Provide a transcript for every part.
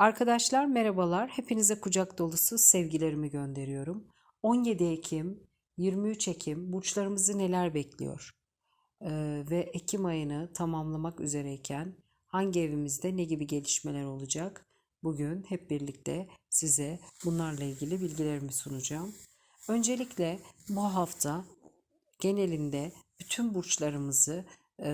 Arkadaşlar merhabalar. Hepinize kucak dolusu sevgilerimi gönderiyorum. 17 Ekim, 23 Ekim burçlarımızı neler bekliyor? Ee, ve Ekim ayını tamamlamak üzereyken hangi evimizde ne gibi gelişmeler olacak? Bugün hep birlikte size bunlarla ilgili bilgilerimi sunacağım. Öncelikle bu hafta genelinde bütün burçlarımızı e,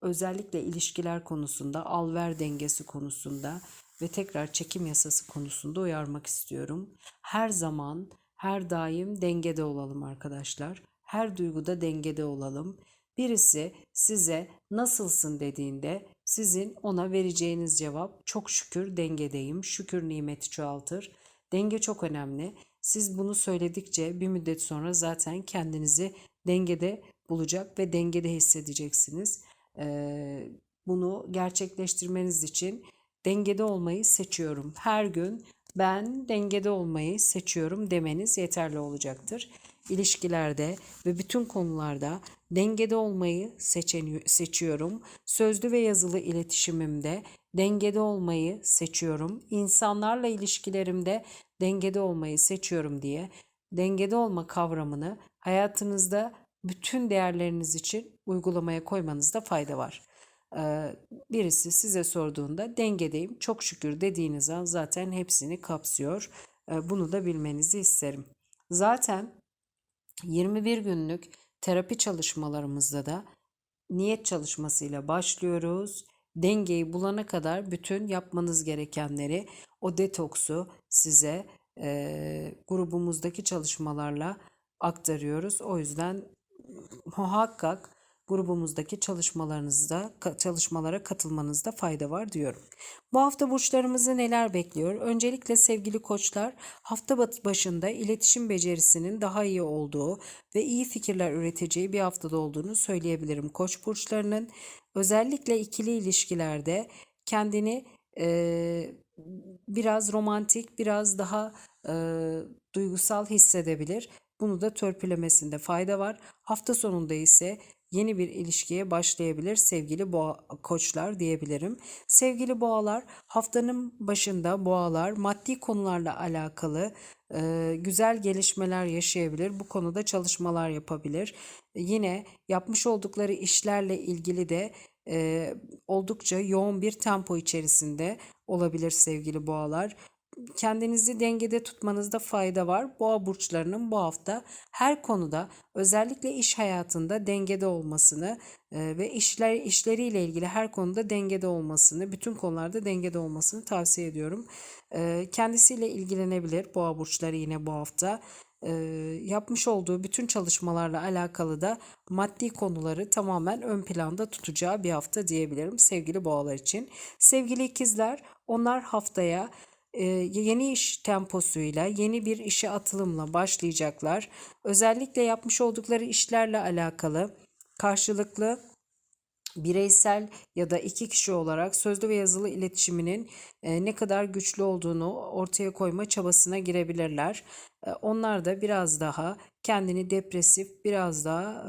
özellikle ilişkiler konusunda, al-ver dengesi konusunda ve tekrar çekim yasası konusunda uyarmak istiyorum. Her zaman, her daim dengede olalım arkadaşlar. Her duyguda dengede olalım. Birisi size nasılsın dediğinde sizin ona vereceğiniz cevap çok şükür dengedeyim. Şükür nimeti çoğaltır. Denge çok önemli. Siz bunu söyledikçe bir müddet sonra zaten kendinizi dengede bulacak ve dengede hissedeceksiniz. Bunu gerçekleştirmeniz için dengede olmayı seçiyorum. Her gün ben dengede olmayı seçiyorum demeniz yeterli olacaktır. İlişkilerde ve bütün konularda dengede olmayı seçiyorum. Sözlü ve yazılı iletişimimde dengede olmayı seçiyorum. İnsanlarla ilişkilerimde dengede olmayı seçiyorum diye dengede olma kavramını hayatınızda bütün değerleriniz için uygulamaya koymanızda fayda var. Ee, birisi size sorduğunda dengedeyim çok şükür dediğiniz an zaten hepsini kapsıyor. Ee, bunu da bilmenizi isterim. Zaten 21 günlük terapi çalışmalarımızda da niyet çalışmasıyla başlıyoruz. Dengeyi bulana kadar bütün yapmanız gerekenleri, o detoksu size e, grubumuzdaki çalışmalarla aktarıyoruz. O yüzden muhakkak grubumuzdaki çalışmalarınızda çalışmalara katılmanızda fayda var diyorum. Bu hafta burçlarımızı neler bekliyor? Öncelikle sevgili koçlar hafta başında iletişim becerisinin daha iyi olduğu ve iyi fikirler üreteceği bir haftada olduğunu söyleyebilirim. Koç burçlarının özellikle ikili ilişkilerde kendini e, biraz romantik, biraz daha e, duygusal hissedebilir. Bunu da törpülemesinde fayda var. Hafta sonunda ise yeni bir ilişkiye başlayabilir sevgili boğa koçlar diyebilirim. Sevgili boğalar haftanın başında boğalar maddi konularla alakalı e, güzel gelişmeler yaşayabilir. Bu konuda çalışmalar yapabilir. Yine yapmış oldukları işlerle ilgili de e, oldukça yoğun bir tempo içerisinde olabilir sevgili boğalar kendinizi dengede tutmanızda fayda var. Boğa burçlarının bu hafta her konuda özellikle iş hayatında dengede olmasını e, ve işler işleriyle ilgili her konuda dengede olmasını, bütün konularda dengede olmasını tavsiye ediyorum. E, kendisiyle ilgilenebilir boğa burçları yine bu hafta. E, yapmış olduğu bütün çalışmalarla alakalı da maddi konuları tamamen ön planda tutacağı bir hafta diyebilirim sevgili boğalar için. Sevgili ikizler onlar haftaya yeni iş temposuyla, yeni bir işe atılımla başlayacaklar. Özellikle yapmış oldukları işlerle alakalı karşılıklı bireysel ya da iki kişi olarak sözlü ve yazılı iletişiminin ne kadar güçlü olduğunu ortaya koyma çabasına girebilirler. Onlar da biraz daha kendini depresif, biraz daha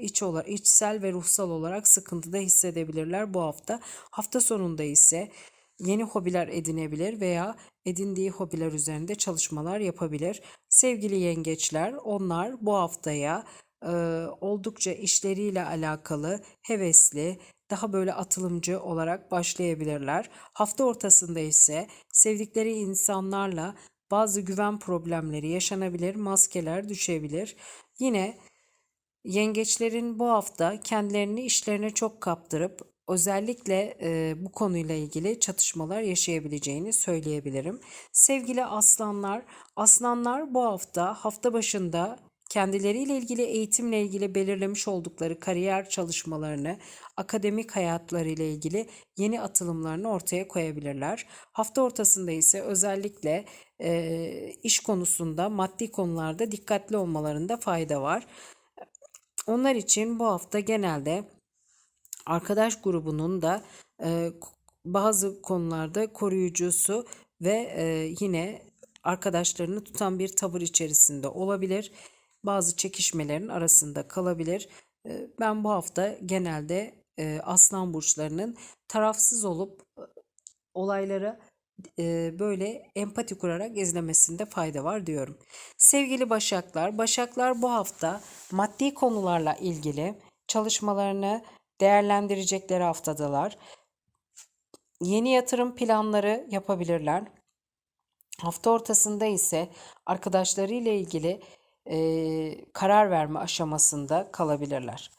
iç olarak, içsel ve ruhsal olarak sıkıntıda hissedebilirler bu hafta. Hafta sonunda ise yeni hobiler edinebilir veya edindiği hobiler üzerinde çalışmalar yapabilir. Sevgili yengeçler onlar bu haftaya e, oldukça işleriyle alakalı hevesli, daha böyle atılımcı olarak başlayabilirler. Hafta ortasında ise sevdikleri insanlarla bazı güven problemleri yaşanabilir, maskeler düşebilir. Yine yengeçlerin bu hafta kendilerini işlerine çok kaptırıp özellikle e, bu konuyla ilgili çatışmalar yaşayabileceğini söyleyebilirim. Sevgili aslanlar, aslanlar bu hafta hafta başında kendileriyle ilgili eğitimle ilgili belirlemiş oldukları kariyer çalışmalarını, akademik hayatlarıyla ilgili yeni atılımlarını ortaya koyabilirler. Hafta ortasında ise özellikle e, iş konusunda, maddi konularda dikkatli olmalarında fayda var. Onlar için bu hafta genelde arkadaş grubunun da e, bazı konularda koruyucusu ve e, yine arkadaşlarını tutan bir tavır içerisinde olabilir. Bazı çekişmelerin arasında kalabilir. E, ben bu hafta genelde e, aslan burçlarının tarafsız olup olaylara e, böyle empati kurarak izlemesinde fayda var diyorum. Sevgili Başaklar, Başaklar bu hafta maddi konularla ilgili çalışmalarını değerlendirecekleri haftadalar. Yeni yatırım planları yapabilirler. Hafta ortasında ise arkadaşlarıyla ilgili e, karar verme aşamasında kalabilirler.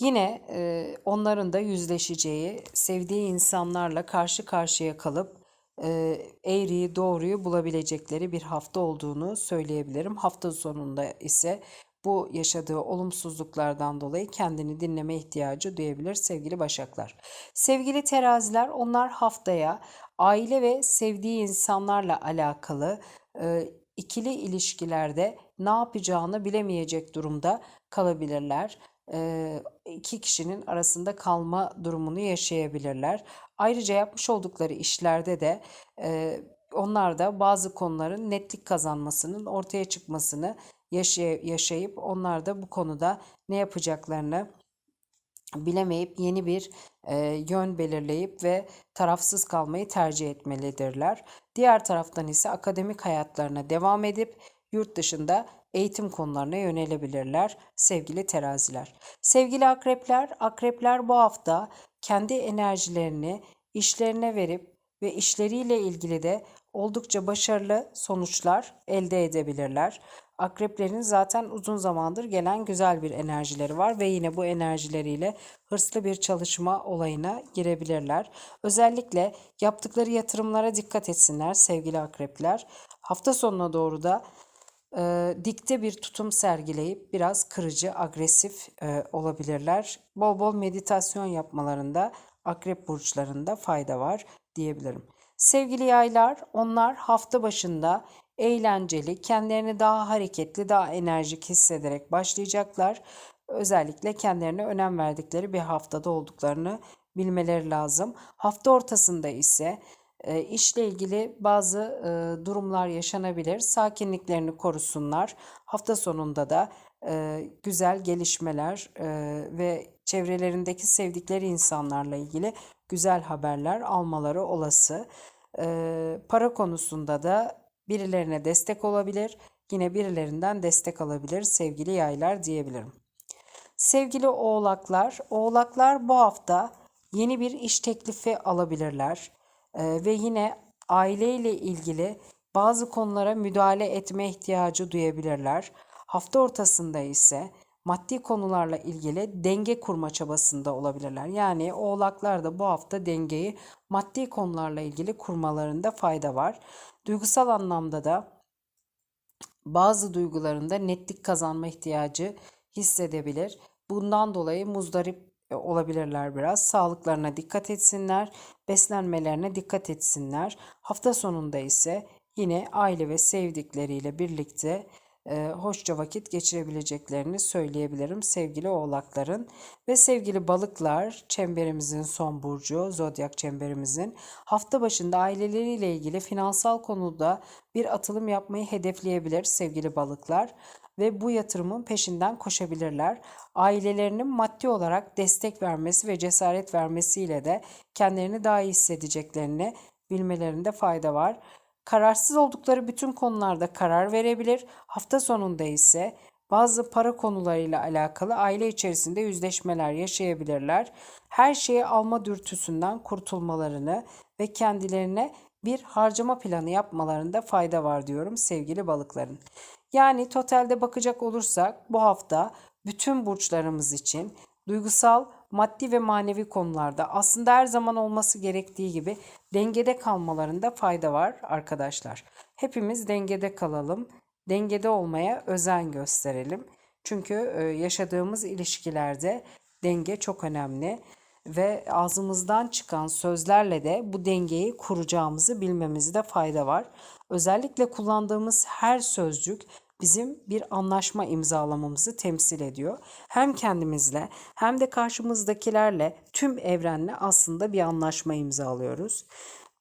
Yine e, onların da yüzleşeceği, sevdiği insanlarla karşı karşıya kalıp e, eğriyi doğruyu bulabilecekleri bir hafta olduğunu söyleyebilirim. Hafta sonunda ise bu yaşadığı olumsuzluklardan dolayı kendini dinleme ihtiyacı duyabilir sevgili Başaklar. Sevgili teraziler onlar haftaya aile ve sevdiği insanlarla alakalı e, ikili ilişkilerde ne yapacağını bilemeyecek durumda kalabilirler. E, iki kişinin arasında kalma durumunu yaşayabilirler. Ayrıca yapmış oldukları işlerde de e, onlar da bazı konuların netlik kazanmasının ortaya çıkmasını yaşayıp onlar da bu konuda ne yapacaklarını bilemeyip yeni bir e, yön belirleyip ve tarafsız kalmayı tercih etmelidirler. Diğer taraftan ise akademik hayatlarına devam edip yurt dışında eğitim konularına yönelebilirler sevgili teraziler. Sevgili akrepler, akrepler bu hafta kendi enerjilerini işlerine verip ve işleriyle ilgili de oldukça başarılı sonuçlar elde edebilirler. Akreplerin zaten uzun zamandır gelen güzel bir enerjileri var ve yine bu enerjileriyle hırslı bir çalışma olayına girebilirler. Özellikle yaptıkları yatırımlara dikkat etsinler sevgili akrepler. Hafta sonuna doğru da e, dikte bir tutum sergileyip biraz kırıcı, agresif e, olabilirler. Bol bol meditasyon yapmalarında akrep burçlarında fayda var diyebilirim. Sevgili yaylar, onlar hafta başında eğlenceli, kendilerini daha hareketli, daha enerjik hissederek başlayacaklar. Özellikle kendilerine önem verdikleri bir haftada olduklarını bilmeleri lazım. Hafta ortasında ise e, işle ilgili bazı e, durumlar yaşanabilir. Sakinliklerini korusunlar. Hafta sonunda da e, güzel gelişmeler ve çevrelerindeki sevdikleri insanlarla ilgili güzel haberler almaları olası. Para konusunda da birilerine destek olabilir, yine birilerinden destek alabilir sevgili yaylar diyebilirim. Sevgili oğlaklar, oğlaklar bu hafta yeni bir iş teklifi alabilirler Ee, ve yine aileyle ilgili bazı konulara müdahale etme ihtiyacı duyabilirler. Hafta ortasında ise maddi konularla ilgili denge kurma çabasında olabilirler. Yani oğlaklar da bu hafta dengeyi maddi konularla ilgili kurmalarında fayda var. Duygusal anlamda da bazı duygularında netlik kazanma ihtiyacı hissedebilir. Bundan dolayı muzdarip e, olabilirler biraz. Sağlıklarına dikkat etsinler, beslenmelerine dikkat etsinler. Hafta sonunda ise yine aile ve sevdikleriyle birlikte e, hoşça vakit geçirebileceklerini söyleyebilirim sevgili oğlakların. Ve sevgili balıklar çemberimizin son burcu, zodyak çemberimizin hafta başında aileleriyle ilgili finansal konuda bir atılım yapmayı hedefleyebilir sevgili balıklar ve bu yatırımın peşinden koşabilirler. Ailelerinin maddi olarak destek vermesi ve cesaret vermesiyle de kendilerini daha iyi hissedeceklerini bilmelerinde fayda var. Kararsız oldukları bütün konularda karar verebilir. Hafta sonunda ise bazı para konularıyla alakalı aile içerisinde yüzleşmeler yaşayabilirler. Her şeyi alma dürtüsünden kurtulmalarını ve kendilerine bir harcama planı yapmalarında fayda var diyorum sevgili balıkların. Yani totalde bakacak olursak bu hafta bütün burçlarımız için duygusal, maddi ve manevi konularda aslında her zaman olması gerektiği gibi dengede kalmalarında fayda var arkadaşlar. Hepimiz dengede kalalım. Dengede olmaya özen gösterelim. Çünkü e, yaşadığımız ilişkilerde denge çok önemli ve ağzımızdan çıkan sözlerle de bu dengeyi kuracağımızı bilmemizde fayda var. Özellikle kullandığımız her sözcük bizim bir anlaşma imzalamamızı temsil ediyor. Hem kendimizle hem de karşımızdakilerle tüm evrenle aslında bir anlaşma imzalıyoruz.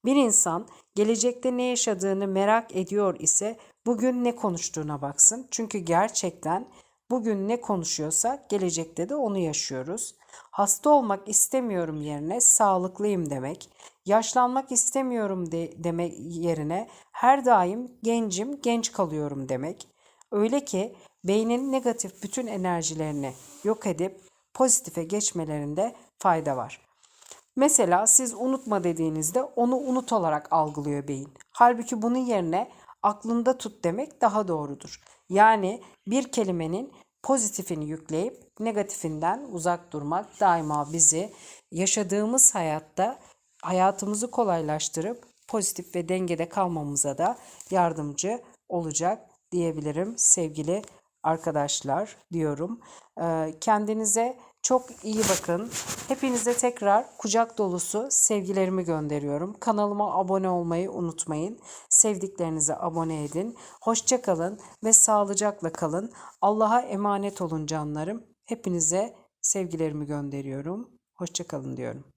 Bir insan gelecekte ne yaşadığını merak ediyor ise bugün ne konuştuğuna baksın. Çünkü gerçekten bugün ne konuşuyorsa gelecekte de onu yaşıyoruz. Hasta olmak istemiyorum yerine sağlıklıyım demek Yaşlanmak istemiyorum de, demek yerine her daim gencim, genç kalıyorum demek. Öyle ki beynin negatif bütün enerjilerini yok edip pozitife geçmelerinde fayda var. Mesela siz unutma dediğinizde onu unut olarak algılıyor beyin. Halbuki bunun yerine aklında tut demek daha doğrudur. Yani bir kelimenin pozitifini yükleyip negatifinden uzak durmak daima bizi yaşadığımız hayatta hayatımızı kolaylaştırıp pozitif ve dengede kalmamıza da yardımcı olacak diyebilirim sevgili arkadaşlar diyorum. Ee, Kendinize çok iyi bakın. Hepinize tekrar kucak dolusu sevgilerimi gönderiyorum. Kanalıma abone olmayı unutmayın. Sevdiklerinize abone edin. Hoşça kalın ve sağlıcakla kalın. Allah'a emanet olun canlarım. Hepinize sevgilerimi gönderiyorum. Hoşça kalın diyorum.